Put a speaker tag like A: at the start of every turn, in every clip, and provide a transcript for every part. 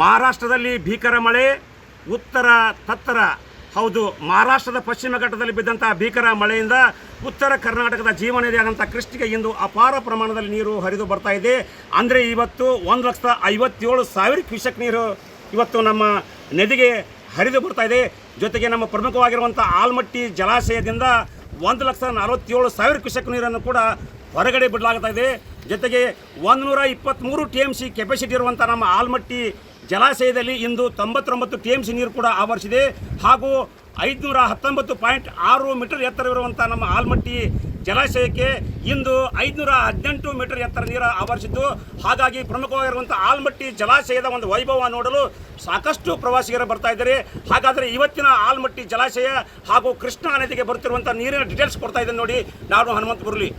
A: ಮಹಾರಾಷ್ಟ್ರದಲ್ಲಿ ಭೀಕರ ಮಳೆ, ಉತ್ತರ ತತ್ತರ, ಹೌದು, ಮಹಾರಾಷ್ಟ್ರದ ಪಶ್ಚಿಮ ಘಟ್ಟದಲ್ಲಿ ಬಿದ್ದಂಥ ಭೀಕರ ಮಳೆಯಿಂದ ಉತ್ತರ ಕರ್ನಾಟಕದ ಜೀವನದಿಯಾದಂಥ ಕೃಷ್ಣಿಗೆ ಇಂದು ಅಪಾರ ಪ್ರಮಾಣದಲ್ಲಿ ನೀರು ಹರಿದು ಬರ್ತಾ ಇದೆ. ಅಂದರೆ ಇವತ್ತು ಒಂದು ಲಕ್ಷದ ಐವತ್ತೇಳು ಸಾವಿರ ಕ್ಯೂಸೆಕ್ ನೀರು ಇವತ್ತು ನಮ್ಮ ನದಿಗೆ ಹರಿದು ಬರ್ತಾ ಇದೆ. ಜೊತೆಗೆ ನಮ್ಮ ಪ್ರಮುಖವಾಗಿರುವಂಥ ಆಲ್ಮಟ್ಟಿ ಜಲಾಶಯದಿಂದ ಒಂದು ಲಕ್ಷ ನಲವತ್ತೇಳು ಸಾವಿರ ಕ್ಯೂಸೆಕ್ ನೀರನ್ನು ಕೂಡ ಹೊರಗಡೆ ಬಿಡಲಾಗ್ತಾ ಇದೆ. ಜೊತೆಗೆ ಒಂದು ನೂರ ಇಪ್ಪತ್ತ್ಮೂರು ಟಿ ಎಂ ಸಿ ಕೆಪಾಸಿಟಿ ಇರುವಂಥ ನಮ್ಮ ಆಲ್ಮಟ್ಟಿ ಜಲಾಶಯದಲ್ಲಿ ಇಂದು ತೊಂಬತ್ತೊಂಬತ್ತು ಟಿ ಎಂ ಸಿ ನೀರು ಕೂಡ ಆವರಿಸಿದೆ ಹಾಗೂ ಐದುನೂರ ಹತ್ತೊಂಬತ್ತು ಪಾಯಿಂಟ್ ಆರು ಮೀಟರ್ ಎತ್ತರವಿರುವಂಥ ನಮ್ಮ ಆಲ್ಮಟ್ಟಿ ಜಲಾಶಯಕ್ಕೆ ಇಂದು ಐದುನೂರ ಹದಿನೆಂಟು ಮೀಟರ್ ಎತ್ತರ ನೀರು ಆವರಿಸಿದ್ದು. ಹಾಗಾಗಿ ಪ್ರಮುಖವಾಗಿರುವಂಥ ಆಲ್ಮಟ್ಟಿ ಜಲಾಶಯದ ಒಂದು ವೈಭವ ನೋಡಲು ಸಾಕಷ್ಟು ಪ್ರವಾಸಿಗರು ಬರ್ತಾ ಇದ್ದಾರೆ. ಹಾಗಾದರೆ ಇವತ್ತಿನ ಆಲ್ಮಟ್ಟಿ ಜಲಾಶಯ ಹಾಗೂ ಕೃಷ್ಣಾ ನದಿಗೆ ಬರುತ್ತಿರುವಂಥ ನೀರಿನ ಡೀಟೇಲ್ಸ್ ಕೊಡ್ತಾ ಇದ್ದೇನೆ ನೋಡಿ. ನಾನು ಹನುಮಂತ ಮುರಳಿ.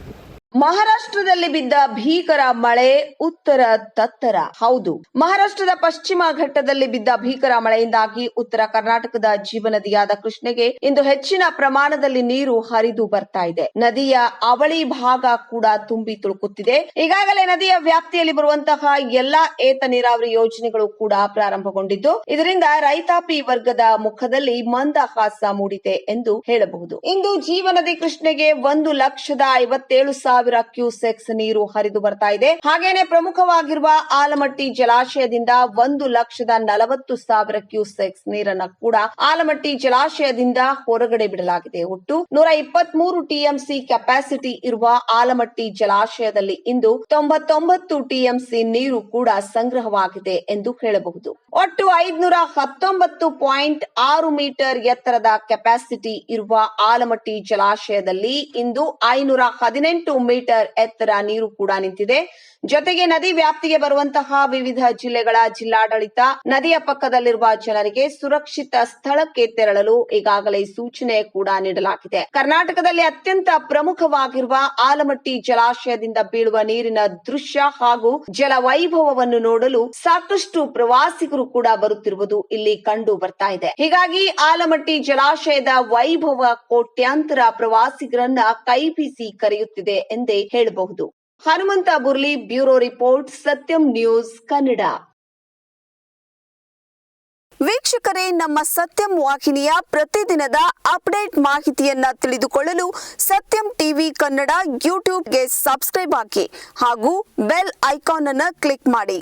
B: ಮಹಾರಾಷ್ಟ್ರದಲ್ಲಿ ಬಿದ್ದ ಭೀಕರ ಮಳೆ ಉತ್ತರ ತತ್ತರ ಹೌದು, ಮಹಾರಾಷ್ಟ್ರದ ಪಶ್ಚಿಮ ಘಟ್ಟದಲ್ಲಿ ಬಿದ್ದ ಭೀಕರ ಮಳೆಯಿಂದಾಗಿ ಉತ್ತರ ಕರ್ನಾಟಕದ ಜೀವನದಿಯಾದ ಕೃಷ್ಣೆಗೆ ಇಂದು ಹೆಚ್ಚಿನ ಪ್ರಮಾಣದಲ್ಲಿ ನೀರು ಹರಿದು ಬರ್ತಾ ಇದೆ. ನದಿಯ ಅವಳಿ ಭಾಗ ಕೂಡ ತುಂಬಿ ತುಳುಕುತ್ತಿದೆ. ಈಗಾಗಲೇ ನದಿಯ ವ್ಯಾಪ್ತಿಯಲ್ಲಿ ಬರುವಂತಹ ಎಲ್ಲಾ ಏತ ನೀರಾವರಿ ಯೋಜನೆಗಳು ಕೂಡ ಪ್ರಾರಂಭಗೊಂಡಿದ್ದು, ಇದರಿಂದ ರೈತಾಪಿ ವರ್ಗದ ಮುಖದಲ್ಲಿ ಮಂದಹಾಸ ಮೂಡಿದೆ ಎಂದು ಹೇಳಬಹುದು. ಇಂದು ಜೀವನದಿ ಕೃಷ್ಣೆಗೆ ಒಂದು ಲಕ್ಷದ ಐವತ್ತೇಳು ಸಾವಿರ ಕ್ಯೂಸೆಕ್ಸ್ ನೀರು ಹರಿದು ಬರ್ತಾ ಇದೆ. ಹಾಗೇನೆ ಪ್ರಮುಖವಾಗಿರುವ ಆಲಮಟ್ಟಿ ಜಲಾಶಯದಿಂದ ಒಂದು ಲಕ್ಷದ ನಲವತ್ತು ಸಾವಿರ ಕ್ಯೂಸೆಕ್ಸ್ ನೀರನ್ನ ಕೂಡ ಆಲಮಟ್ಟಿ ಜಲಾಶಯದಿಂದ ಹೊರಗಡೆ ಬಿಡಲಾಗಿದೆ. ಒಟ್ಟು ನೂರ ಇಪ್ಪತ್ಮೂರು ಟಿಎಂಸಿ ಕೆಪಾಸಿಟಿ ಇರುವ ಆಲಮಟ್ಟಿ ಜಲಾಶಯದಲ್ಲಿ ಇಂದು ತೊಂಬತ್ತೊಂಬತ್ತು ಟಿಎಂಸಿ ನೀರು ಕೂಡ ಸಂಗ್ರಹವಾಗಿದೆ ಎಂದು ಹೇಳಬಹುದು. ಒಟ್ಟು ಐದುನೂರ ಹತ್ತೊಂಬತ್ತು ಪಾಯಿಂಟ್ ಆರು ಮೀಟರ್ ಎತ್ತರದ ಕೆಪಾಸಿಟಿ ಇರುವ ಆಲಮಟ್ಟಿ ಜಲಾಶಯದಲ್ಲಿ ಇಂದು ಐನೂರ ಹದಿನೆಂಟು ಮೀಟರ್ ಎತ್ತರ ನೀರು ಕೂಡ ನಿಂತಿದೆ. ಜೊತೆಗೆ ನದಿ ವ್ಯಾಪ್ತಿಗೆ ಬರುವಂತಹ ವಿವಿಧ ಜಿಲ್ಲೆಗಳ ಜಿಲ್ಲಾಡಳಿತ ನದಿಯ ಪಕ್ಕದಲ್ಲಿರುವ ಜನರಿಗೆ ಸುರಕ್ಷಿತ ಸ್ಥಳಕ್ಕೆ ತೆರಳಲು ಈಗಾಗಲೇ ಸೂಚನೆ ಕೂಡ ನೀಡಲಾಗಿದೆ. ಕರ್ನಾಟಕದಲ್ಲಿ ಅತ್ಯಂತ ಪ್ರಮುಖವಾಗಿರುವ ಆಲಮಟ್ಟಿ ಜಲಾಶಯದಿಂದ ಬೀಳುವ ನೀರಿನ ದೃಶ್ಯ ಹಾಗೂ ಜಲ ವೈಭವವನ್ನು ನೋಡಲು ಸಾಕಷ್ಟು ಪ್ರವಾಸಿಗರು ಕೂಡ ಬರುತ್ತಿರುವುದು ಇಲ್ಲಿ ಕಂಡು ಬರ್ತಾ ಇದೆ. ಹೀಗಾಗಿ ಆಲಮಟ್ಟಿ ಜಲಾಶಯದ ವೈಭವ ಕೋಟ್ಯಾಂತರ ಪ್ರವಾಸಿಗರನ್ನ ಕೈಬೀಸಿ ಕರೆಯುತ್ತಿದೆ ಎಂದೇ ಹೇಳಬಹುದು. Hanumanta Burli, bureau report, Satyam news, Kannada.
C: ವೀಕ್ಷಕರೇ, ನಮ್ಮ ಸತ್ಯಂ ವಾಹಿನಿಯ ಪ್ರತಿದಿನದ ಅಪ್ಡೇಟ್ ಮಾಹಿತಿಯನ್ನ ತಿಳಿದುಕೊಳ್ಳಲು ಸತ್ಯಂ ಟಿವಿ ಕನ್ನಡ ಯೂಟ್ಯೂಬ್ಗೆ ಸಬ್ಸ್ಕ್ರೈಬ್ ಹಾಕಿ ಹಾಗೂ ಬೆಲ್ ಐಕಾನ್ ಅನ್ನು ಕ್ಲಿಕ್ ಮಾಡಿ.